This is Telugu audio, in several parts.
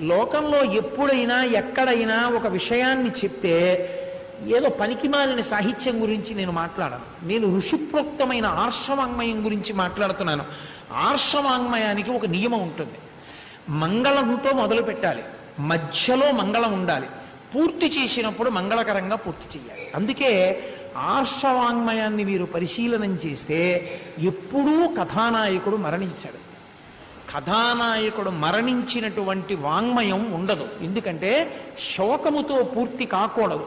లోకంలో ఎప్పుడైనా ఎక్కడైనా ఒక విషయాన్ని చెప్తే ఏదో పనికిమాలిన సాహిత్యం గురించి నేను మాట్లాడను. నేను ఋషిప్రోక్తమైన ఆర్షవాంగ్మయం గురించి మాట్లాడుతున్నాను. ఆర్షవాంగ్మయానికి ఒక నియమం ఉంటుంది. మంగళంతో మొదలు పెట్టాలి. మధ్యలో మంగళం ఉండాలి. పూర్తి చేసినప్పుడు మంగళకరంగా పూర్తి చేయాలి. అందుకే ఆర్షవాంగ్మయాన్ని మీరు పరిశీలనం చేస్తే ఎప్పుడూ కథానాయకుడు మరణించాడు. కథానాయకుడు మరణించినటువంటి వాంగ్మయం ఉండదు. ఎందుకంటే శోకముతో పూర్తి కాకూడదు.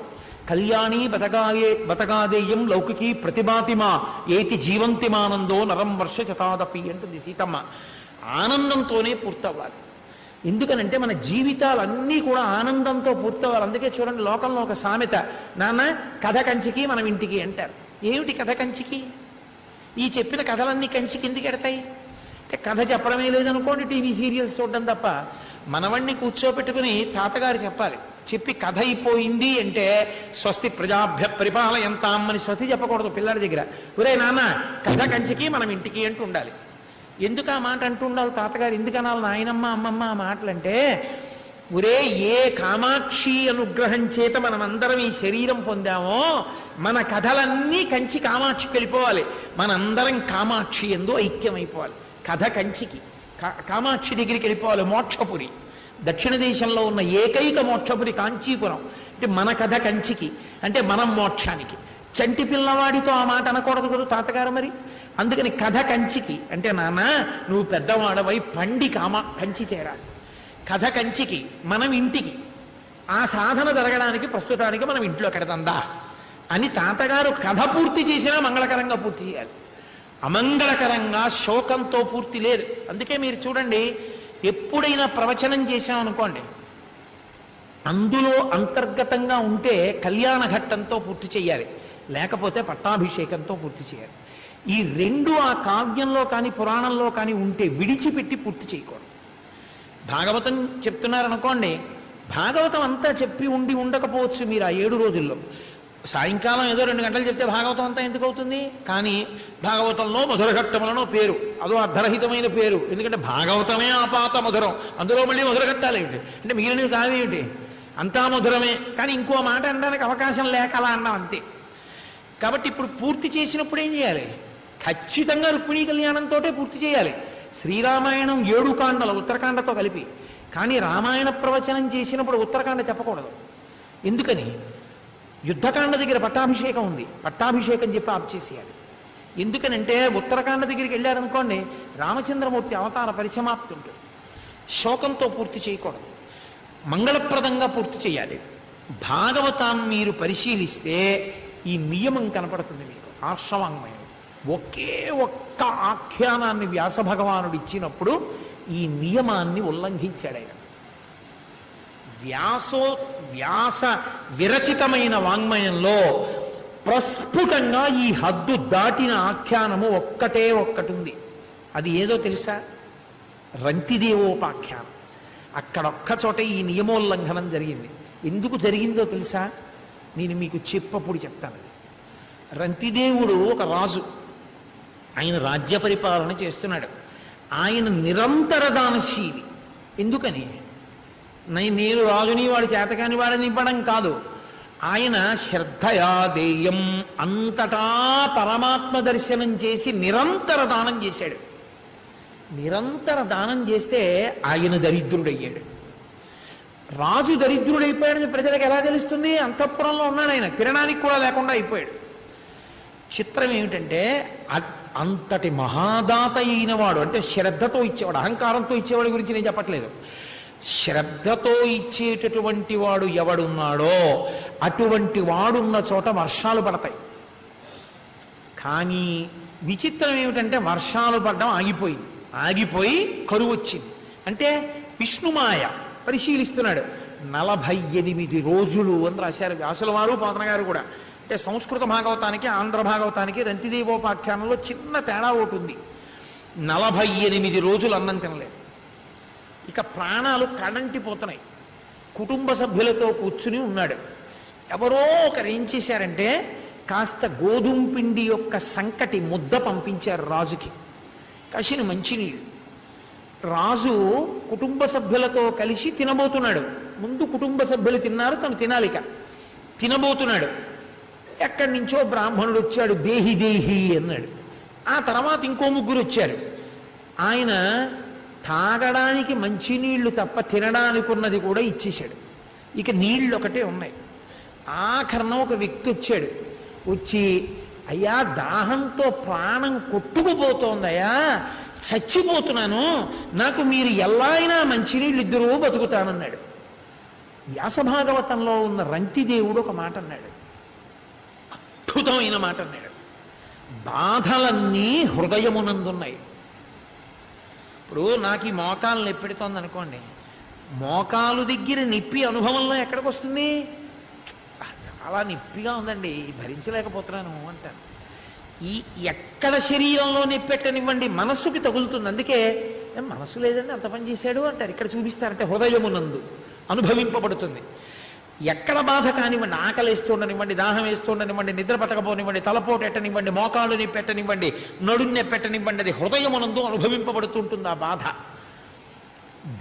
కళ్యాణి బతగాయే బతగాదేయం లౌకికి ప్రతిభాతిమా ఏతి జీవంతిమానందో నరం వర్ష శతాదపి అంటుంది సీతమ్మ. ఆనందంతోనే పూర్తవ్వాలి. ఎందుకనంటే మన జీవితాలన్నీ కూడా ఆనందంతో పూర్తవ్వాలి. అందుకే చూడండి లోకంలో ఒక సామెత నాన్న కథ కంచికి మనం ఇంటికి అంటారు. ఏమిటి కథ కంచికి? ఈ చెప్పిన కథలన్నీ కంచికి ఎందుకు ఎడతాయి? కథ చెప్పడమే లేదనుకోండి టీవీ సీరియల్స్ చూడడం తప్ప. మనవణ్ణి కూర్చోపెట్టుకుని తాతగారు చెప్పాలి చెప్పి కథ అయిపోయింది అంటే స్వస్తి ప్రజాభ్య పరిపాలయంతాం అని స్వతి చెప్పకూడదు పిల్లల దగ్గర. ఒరే నాన్న కథ కంచికి మనం ఇంటికి అంటూ ఉండాలి. ఎందుకు ఆ మాట అంటూ ఉండాలి తాతగారు? ఎందుకు అనాలి నాయనమ్మ అమ్మమ్మ ఆ మాటలంటే ఒరే ఏ కామాక్షి అనుగ్రహం చేత మనమందరం ఈ శరీరం పొందామో మన కథలన్నీ కంచి కామాక్షికి వెళ్ళిపోవాలి. మనందరం కామాక్షి ఎందు ఐక్యమైపోవాలి. కథ కంచికి. కా- కామాక్షి దగ్గరికి వెళ్ళిపోవాలి మోక్షపురి. దక్షిణ దేశంలో ఉన్న ఏకైక మోక్షపురి కాంచీపురం. అంటే మన కథ కంచికి అంటే మనం మోక్షానికి. చంటి పిల్లవాడితో ఆ మాట అనకూడదు కదా తాతగారు మరి? అందుకని కథ కంచికి అంటే నాన్న నువ్వు పెద్దవాడవై పండి కామ కంచి చేరాలి. కథ కంచికి మనం ఇంటికి. ఆ సాధన జరగడానికి ప్రస్తుతానికి మనం ఇంట్లో కడతందా అని తాతగారు కథ పూర్తి చేసినా మంగళకరంగా పూర్తి చేయాలి. అమంగళకరంగా శోకంతో పూర్తి లేదు. అందుకే మీరు చూడండి ఎప్పుడైనా ప్రవచనం చేశామనుకోండి అందులో అంతర్గతంగా ఉంటే కళ్యాణ ఘట్టంతో పూర్తి చేయాలి లేకపోతే పట్టాభిషేకంతో పూర్తి చేయాలి. ఈ రెండు ఆ కావ్యంలో కానీ పురాణంలో కానీ ఉంటే విడిచిపెట్టి పూర్తి చేయకూడదు. భాగవతం చెప్తున్నారనుకోండి భాగవతం అంతా చెప్పి ఉండి ఉండకపోవచ్చు మీరు ఆ ఏడు రోజుల్లో. సాయంకాలం ఏదో రెండు గంటలు చెప్తే భాగవతం అంతా ఎందుకు అవుతుంది? కానీ భాగవతంలో మధుర ఘట్టములను పేరు. అదో అర్ధరహితమైన పేరు. ఎందుకంటే భాగవతమే ఆపాత మధురం. అందులో మళ్ళీ మధుర ఘట్టాలు ఏమిటి? అంటే మిగిలినవి కావేమిటి అంతా మధురమే. కానీ ఇంకో మాట అనడానికి అవకాశం లేక అలా అన్నాం అంతే. కాబట్టి ఇప్పుడు పూర్తి చేసినప్పుడు ఏం చేయాలి? ఖచ్చితంగా రుక్మిణీ కళ్యాణంతో పూర్తి చేయాలి. శ్రీరామాయణం ఏడు కాండలు ఉత్తరకాండతో కలిపి. కానీ రామాయణ ప్రవచనం చేసినప్పుడు ఉత్తరకాండ చెప్పకూడదు. ఎందుకని? యుద్ధకాండ దగ్గర పట్టాభిషేకం ఉంది. పట్టాభిషేకం చెప్పి ఆప్ చేసేయాలి. ఎందుకనంటే ఉత్తరకాండ దగ్గరికి వెళ్ళారనుకోండి రామచంద్రమూర్తి అవతార పరిసమాప్తి ఉంటుంది. శోకంతో పూర్తి చేయకూడదు. మంగళప్రదంగా పూర్తి చేయాలి. భాగవతాన్ని మీరు పరిశీలిస్తే ఈ నియమం కనపడుతుంది మీకు. ఆర్షవాంగ్మయం ఒకే ఒక్క ఆఖ్యానాన్ని వ్యాస భగవానుడు ఇచ్చినప్పుడు ఈ నియమాన్ని ఉల్లంఘించాడు ఆయన. వ్యాసో వ్యాస విరచితమైన వాంగ్మయంలో ప్రస్ఫుటంగా ఈ హద్దు దాటిన ఆఖ్యానము ఒక్కటే ఒక్కటి ఉంది అది ఏదో తెలుసా? రంతిదేవోపాఖ్యానం. అక్కడొక్క చోట ఈ నియమోల్లంఘనం జరిగింది. ఎందుకు జరిగిందో తెలుసా? నేను మీకు చెప్పప్పుడు చెప్తాను. రంతిదేవుడు ఒక రాజు. ఆయన రాజ్య పరిపాలన చేస్తున్నాడు. ఆయన నిరంతర దానశీలి. ఎందుకని? నేను రాజుని వాడు చేతకాని వాడని ఇవ్వడం కాదు. ఆయన శ్రద్ధయా దేయం అంతటా పరమాత్మ దర్శనం చేసి నిరంతర దానం చేశాడు. నిరంతర దానం చేస్తే ఆయన దరిద్రుడయ్యాడు. రాజు దరిద్రుడైపోయాడని ప్రజలకు ఎలా తెలుస్తుంది? అంతఃపురంలో ఉన్నాడు ఆయన. తినడానికి కూడా లేకుండా అయిపోయాడు. చిత్రం ఏమిటంటే అంతటి మహాదాత అయిన వాడు అంటే శ్రద్ధతో ఇచ్చేవాడు అహంకారంతో ఇచ్చేవాడి గురించి నేను చెప్పట్లేదు. శ్రద్ధతో ఇచ్చేటటువంటి వాడు ఎవడున్నాడో అటువంటి వాడున్న చోట వర్షాలు పడతాయి. కానీ విచిత్రం ఏమిటంటే వర్షాలు పడడం ఆగిపోయింది. ఆగిపోయి కరువు వచ్చింది అంటే విష్ణుమాయ పరిశీలిస్తున్నాడు. నలభై ఎనిమిది రోజులు అని రాశారు వ్యాసుల వారు పోతన గారు కూడా. అంటే సంస్కృత భాగవతానికి ఆంధ్ర భాగవతానికి రంతిదేవోపాఖ్యానంలో చిన్న తేడా ఒకటి ఉంది. నలభై ఎనిమిది రోజులు అన్నం తినలేదు. ఇక ప్రాణాలు కడంటిపోతున్నాయి కుటుంబ సభ్యులతో కూర్చుని ఉన్నాడు. ఎవరో ఒకరు ఏం చేశారంటే కాస్త గోధుమ పిండి యొక్క సంకటి ముద్ద పంపించారు రాజుకి. కసిన మంచినీళ్ళు. రాజు కుటుంబ సభ్యులతో కలిసి తినబోతున్నాడు. ముందు కుటుంబ సభ్యులు తిన్నారు తను తినాలిక తినబోతున్నాడు. ఎక్కడి నుంచో బ్రాహ్మణుడు వచ్చాడు దేహి దేహి అన్నాడు. ఆ తర్వాత ఇంకో ముగ్గురు వచ్చారు. ఆయన తాగడానికి మంచినీళ్ళు తప్ప తినడానికి ఉన్నది కూడా ఇచ్చేశాడు. ఇక నీళ్ళు ఒకటే ఉన్నాయి. ఆఖరణ ఒక వ్యక్తి వచ్చాడు. వచ్చి అయ్యా దాహంతో ప్రాణం కొట్టుకుపోతోందయ్యా చచ్చిపోతున్నాను. నాకు మీరు ఎలా అయినా మంచినీళ్ళు ఇద్దరూ బతుకుతానన్నాడు. వ్యాసభాగవతంలో ఉన్న రంతిదేవుడు ఒక మాట అన్నాడు. అద్భుతమైన మాట అన్నాడు. బాధలన్నీ హృదయమునందున్నాయి. ఇప్పుడు నాకు ఈ మోకాలు నొప్పెడుతోంది అనుకోండి మోకాలు దగ్గర నొప్పి అనుభవంలో ఎక్కడికి వస్తుంది చాలా నొప్పిగా ఉందండి. భరించలేకపోతున్నాను అంటాను ఈ ఎక్కడ శరీరంలో నొప్పెట్టనివ్వండి మనస్సుకి తగులుతుంది. అందుకే మనసు లేదండి అంత పని చేశాడు అంటారు. ఇక్కడ చూపిస్తారంటే హృదయమునందు అనుభవింపబడుతుంది. ఎక్కడ బాధ కానివ్వండి ఆకలి వేస్తుండనివ్వండి దాహం వేస్తుండనివ్వండి నిద్ర పట్టకపోనివ్వండి తలపోటు ఎట్టనివ్వండి మోకాళ్ళుని పెట్టనివ్వండి నడున్నె పెట్టనివ్వండి అది హృదయమునందు అనుభవింపబడుతుంటుంది ఆ బాధ.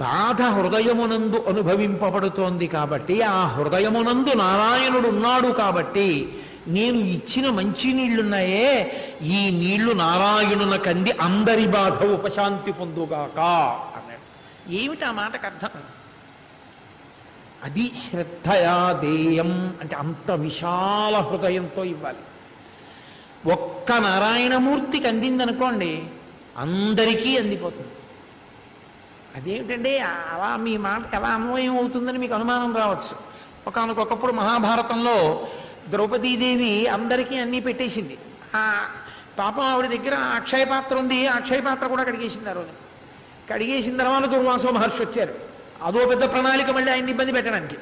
బాధ హృదయమునందు అనుభవింపబడుతోంది కాబట్టి ఆ హృదయమునందు నారాయణుడు ఉన్నాడు కాబట్టి నేను ఇచ్చిన మంచి నీళ్ళున్నాయే ఈ నీళ్ళు నారాయణున కంది అందరి బాధ ఉపశాంతి పొందుగాక అన్నాడు. ఏమిటి ఆ మాటకు అర్థం? అది శ్రద్ధయా దేయం అంటే అంత విశాల హృదయంతో ఇవ్వాలి. ఒక్క నారాయణమూర్తికి అందిందనుకోండి అందరికీ అందిపోతుంది. అదేమిటండి అలా మీ మాట ఎలా అన్వయం అవుతుందని మీకు అనుమానం రావచ్చు. ఒకనకొకప్పుడు మహాభారతంలో ద్రౌపదీదేవి అందరికీ అన్నీ పెట్టేసింది. ఆ పాపం ఆవిడ దగ్గర అక్షయ పాత్ర ఉంది అక్షయ పాత్ర కూడా కడిగేసింది ఆ రోజు. కడిగేసిన తర్వాత దుర్వాసో మహర్షి వచ్చారు. అదో పెద్ద ప్రణాళిక మళ్ళీ ఆయన ఇబ్బంది పెట్టడానికి.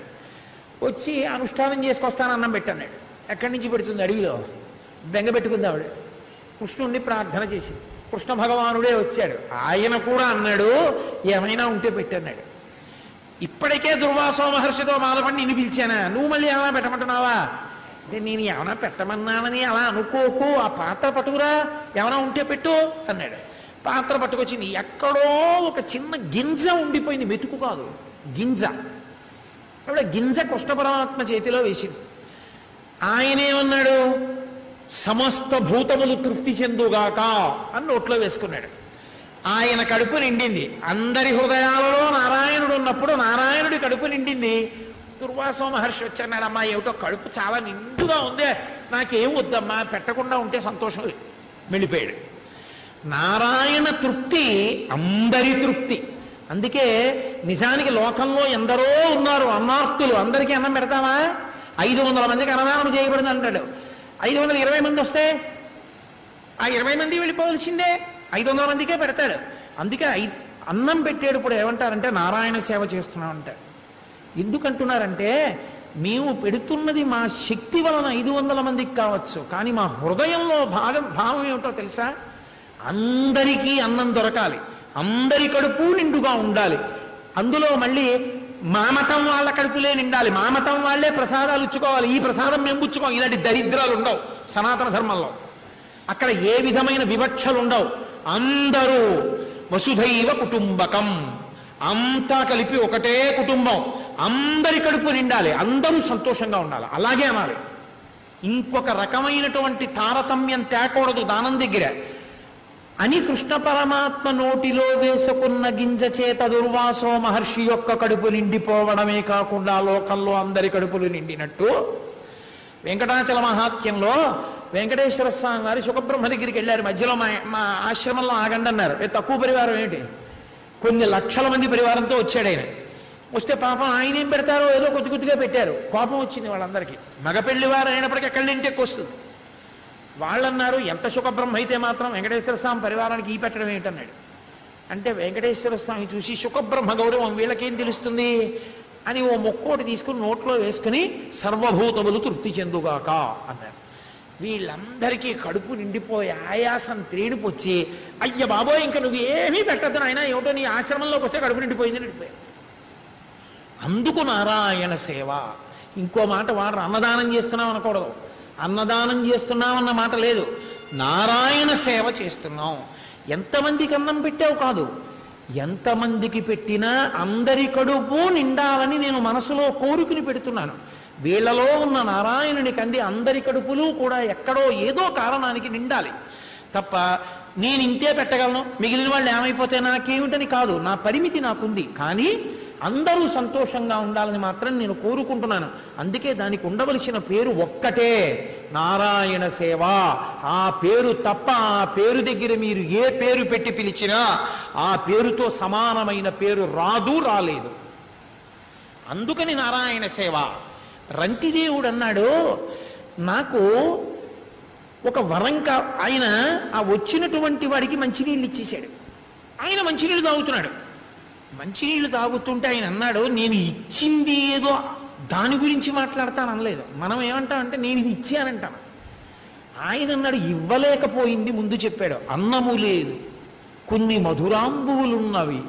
వచ్చి అనుష్ఠానం చేసుకొస్తాను అన్నం పెట్టన్నాడు. ఎక్కడి నుంచి పెడుతుంది అడవిలో? బెంగపెట్టుకుంది ఆవిడ. కృష్ణుణ్ణి ప్రార్థన చేసింది. కృష్ణ భగవానుడే వచ్చాడు. ఆయన కూడా అన్నాడు ఏమైనా ఉంటే పెట్టన్నాడు. ఇప్పటికే దుర్వాసో మహర్షితో బాధపడి నిన్ను పిలిచానా? నువ్వు మళ్ళీ ఏమైనా పెట్టమంటున్నావా? అంటే నేను ఏమైనా పెట్టమన్నానని అలా అనుకోకు. ఆ పాత్ర పట్టుకురా. ఏమైనా ఉంటే పెట్టు అన్నాడు. పాత్ర పట్టుకొచ్చింది. ఎక్కడో ఒక చిన్న గింజ ఉండిపోయింది. మెతుకు కాదు. గింజ. ఆవిడ గింజ కృష్ణ పరమాత్మ చేతిలో వేసింది. ఆయనేమన్నాడు సమస్త భూతములు తృప్తి చెందుగాక అని నోట్లో వేసుకున్నాడు. ఆయన కడుపు నిండింది. అందరి హృదయాలలో నారాయణుడు ఉన్నప్పుడు నారాయణుడి కడుపు నిండింది. దుర్వాసో మహర్షి వచ్చన్నాడు అమ్మా ఏమిటో కడుపు చాలా నిండుగా ఉందే. నాకేం వద్దమ్మా పెట్టకుండా ఉంటే సంతోషం. వెళ్ళిపోయాడు. నారాయణ తృప్తి అందరి తృప్తి. అందుకే నిజానికి లోకంలో ఎందరో ఉన్నారు అన్నార్తులు. అందరికీ అన్నం పెడతామా? ఐదు వందల మందికి అన్నదానం చేయబడింది అంటాడు. ఐదు వందల ఇరవై మంది వస్తే ఆ ఇరవై మంది వెళ్ళిపోవలసిందే. ఐదు వందల మందికే పెడతాడు. అందుకే ఐ అన్నం పెట్టేటప్పుడు ఏమంటారంటే నారాయణ సేవ చేస్తున్నామంట. ఎందుకంటున్నారంటే మేము పెడుతున్నది మా శక్తి వలన ఐదు వందల మందికి కావచ్చు. కానీ మా హృదయంలో భాగం భావం ఏమిటో తెలుసా? అందరికీ అన్నం దొరకాలి. అందరి కడుపు నిండుగా ఉండాలి. అందులో మళ్ళీ మా మతం వాళ్ళ కడుపులే నిండాలి. మా మతం వాళ్ళే ప్రసాదాలు ఇచ్చుకోవాలి. ఈ ప్రసాదం మేము పుచ్చుకోం. ఇలాంటి దరిద్రాలు ఉండవు సనాతన ధర్మంలో. అక్కడ ఏ విధమైన వివక్షలు ఉండవు అందరూ వసుధైవ కుటుంబకం. అంతా కలిపి ఒకటే కుటుంబం. అందరి కడుపు నిండాలి. అందరూ సంతోషంగా ఉండాలి. అలాగే అనాలి. ఇంకొక రకమైనటువంటి తారతమ్యం తేకూడదు దానం దగ్గర. అని కృష్ణ పరమాత్మ నోటిలో వేసుకున్న గింజ చేత దుర్వాసో మహర్షి యొక్క కడుపు నిండిపోవడమే కాకుండా లోకంలో అందరి కడుపులు నిండినట్టు. వెంకటాచల మహాత్యంలో వెంకటేశ్వర స్వామి వారి సుఖబ్రహ్మ దగ్గరికి వెళ్ళారు. మధ్యలో మా మా ఆశ్రమంలో ఆగండి అన్నారు. తక్కువ పరివారం ఏంటి? కొన్ని లక్షల మంది పరివారంతో వచ్చాడు ఆయన. వస్తే పాపం ఆయన ఏం పెడతారో ఏదో కొద్ది కొద్దిగా పెట్టారు. కోపం వచ్చింది వాళ్ళందరికీ. మగ పెళ్ళి వారు అయినప్పటికీ ఎక్కడి నుంచి వస్తుంది? వాళ్ళన్నారు ఎంత సుఖబ్రహ్మ అయితే మాత్రం వెంకటేశ్వర స్వామి పరివారానికి ఈ పెట్టడం ఏంటన్నాడు అంటే వెంకటేశ్వర స్వామి చూసి సుఖబ్రహ్మ గౌరవం వీళ్ళకేం తెలుస్తుంది? అని ఓ మొక్కోటి తీసుకుని నోట్లో వేసుకుని సర్వభూతములు తృప్తి చెందుగాక అన్నారు. వీళ్ళందరికీ కడుపు నిండిపోయి ఆయాసం త్రేణిపొచ్చి అయ్య బాబోయ్ ఇంకా నువ్వు ఏమీ పెట్టద్దు నాయన ఏమిటో నీ ఆశ్రమంలోకి వస్తే కడుపు నిండిపోయింది నిండిపోయాయి అందుకు నారాయణ సేవ. ఇంకో మాట వాడు అన్నదానం చేస్తున్నాం అనకూడదు. అన్నదానం చేస్తున్నామన్న మాట లేదు. నారాయణ సేవ చేస్తున్నాం. ఎంతమందికి అన్నం పెట్టావు కాదు? ఎంతమందికి పెట్టినా అందరి కడుపు నిండాలని నేను మనసులో కోరుకుని పెడుతున్నాను. వీళ్ళలో ఉన్న నారాయణుని కంది అందరి కడుపులు కూడా ఎక్కడో ఏదో కారణానికి నిండాలి. తప్ప నేను ఇంతే పెట్టగలను? మిగిలిన వాళ్ళు ఏమైపోతే నాకేమిటని కాదు. నా పరిమితి నాకుంది. కానీ అందరూ సంతోషంగా ఉండాలని మాత్రం నేను కోరుకుంటున్నాను. అందుకే దానికి ఉండవలసిన పేరు ఒక్కటే నారాయణ సేవ. ఆ పేరు తప్ప ఆ పేరు దగ్గర మీరు ఏ పేరు పెట్టి పిలిచినా ఆ పేరుతో సమానమైన పేరు రాదు రాలేదు. అందుకని నారాయణ సేవ. రంతిదేవుడు అన్నాడు నాకు ఒక వరం కా ఆయన ఆ వచ్చినటువంటి వాడికి మంచినీళ్ళు ఇచ్చేశాడు. ఆయన మంచినీళ్ళు తాగుతున్నాడు. మంచినీళ్ళు తాగుతుంటే ఆయన అన్నాడు నేను ఇచ్చింది ఏదో దాని గురించి మాట్లాడతాను అనలేదు. మనం ఏమంటామంటే నేను ఇది ఇచ్చానంటాను ఆయన అన్నాడు ఇవ్వలేకపోయింది ముందు చెప్పాడు. అన్నము లేదు. కొన్ని మధురాంబువులున్నవి.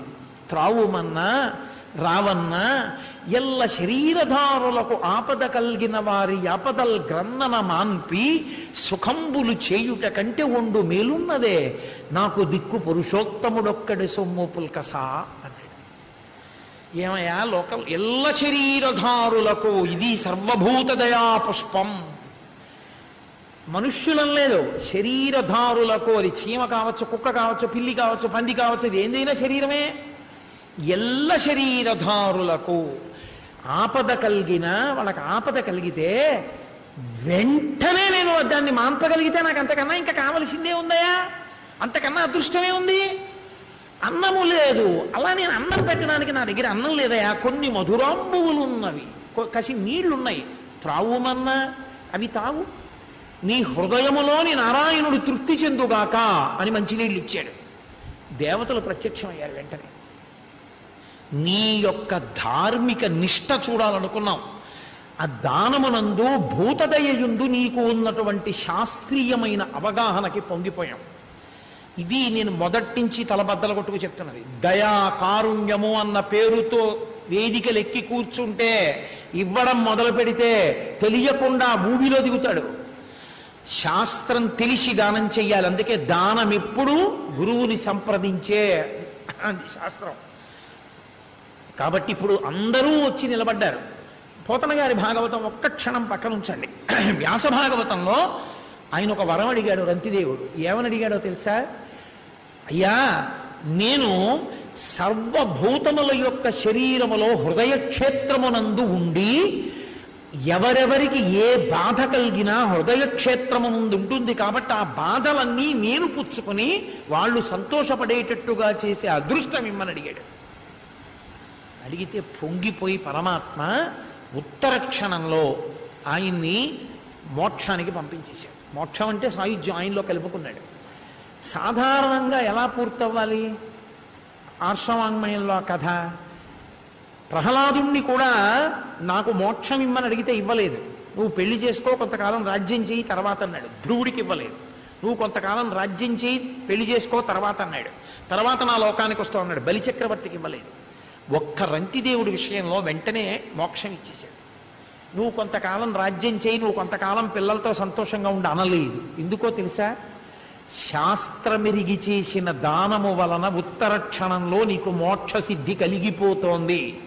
త్రావుమన్నా రావన్నా ఎల్ల శరీరధారులకు ఆపద కలిగిన వారి ఆపదల్ గ్రన్నన మాన్పి సుఖంబులు చేయుట కంటే ఒండు మేలున్నదే. నాకు దిక్కు పురుషోత్తముడొక్కడి సొమ్ము పుల్కసా. ఏమయ్యా? లోక ఎల్ల శరీరధారులకు ఇది సర్వభూత దయా పుష్పం. మనుష్యులం లేదు. శరీరధారులకు అది చీమ కావచ్చు కుక్క కావచ్చు పిల్లి కావచ్చు పంది కావచ్చు ఇది ఏందైనా శరీరమే? ఎల్ల శరీరధారులకు ఆపద కలిగిన వాళ్ళకి ఆపద కలిగితే వెంటనే నేను దాన్ని మాన్పగలిగితే నాకు అంతకన్నా ఇంకా కావలసిందే ఉందయా అంతకన్నా అదృష్టమే ఉంది? అన్నము లేదు. అలా నేను అన్నం పెట్టడానికి నా దగ్గర అన్నం లేదయా? కొన్ని మధురాంబువులు ఉన్నవి కసి నీళ్ళున్నాయి. త్రావుమన్నా అవి తావు. నీ హృదయములోని నారాయణుడు తృప్తి చెందుగాక అని మంచినీళ్ళు ఇచ్చాడు దేవతలు ప్రత్యక్షమయ్యారు వెంటనే. నీ యొక్క ధార్మిక నిష్ట చూడాలనుకున్నాం. ఆ దానమునందు భూతదయయుందు నీకు ఉన్నటువంటి శాస్త్రీయమైన అవగాహనకి పొంగిపోయాం. ఇది నేను మొదట్నుంచి తలబద్దలు కొట్టుకు చెప్తున్నది. దయా కారుణ్యము అన్న పేరుతో వేదికలు ఎక్కి కూర్చుంటే ఇవ్వడం మొదలు పెడితే తెలియకుండా భూమిలో దిగుతాడు. శాస్త్రం తెలిసి దానం చెయ్యాలి. అందుకే దానం ఎప్పుడు గురువుని సంప్రదించే అంది శాస్త్రం. కాబట్టి ఇప్పుడు అందరూ వచ్చి నిలబడ్డారు. పోతన గారి భాగవతం ఒక్క క్షణం పక్కన ఉంచండి వ్యాస భాగవతంలో ఆయన ఒక వరం అడిగాడు రంతిదేవుడు. ఏమని అడిగాడో తెలుసా? అయ్యా నేను సర్వభూతముల యొక్క శరీరములో హృదయక్షేత్రమునందు ఉండి ఎవరెవరికి ఏ బాధ కలిగినా హృదయ క్షేత్రము ముందు ఉంటుంది కాబట్టి ఆ బాధలన్నీ నేను పుచ్చుకొని వాళ్ళు సంతోషపడేటట్టుగా చేసే అదృష్టం ఇమ్మని అడిగాడు. అడిగితే పొంగిపోయి పరమాత్మ ఉత్తర క్షణంలో ఆయన్ని మోక్షానికి పంపించేశాడు. మోక్షం అంటే సాయుధ్యం ఆయనలో కలుపుకున్నాడు. సాధారణంగా ఎలా పూర్తవ్వాలి? ఆర్షవాంగ్మయంలో ఆ కథ. ప్రహ్లాదుణ్ణి కూడా నాకు మోక్షం ఇమ్మని అడిగితే ఇవ్వలేదు. నువ్వు పెళ్ళి చేసుకో కొంతకాలం రాజ్యం చేయి తర్వాత అన్నాడు. ధ్రువుడికి ఇవ్వలేదు. నువ్వు కొంతకాలం రాజ్యం చేయి పెళ్ళి చేసుకో తర్వాత అన్నాడు. తర్వాత నా లోకానికి వస్తావు అన్నాడు. బలిచక్రవర్తికి ఇవ్వలేదు. ఒక్క రంతిదేవుడి విషయంలో వెంటనే మోక్షం ఇచ్చేశాడు. నువ్వు కొంతకాలం రాజ్యం చేయి నువ్వు కొంతకాలం పిల్లలతో సంతోషంగా ఉండి అనలేదు. ఎందుకో తెలుసా? శాస్త్రమెరిగి చేసిన దానము వలన ఉత్తర క్షణంలో నీకు మోక్ష సిద్ధి కలిగిపోతోంది.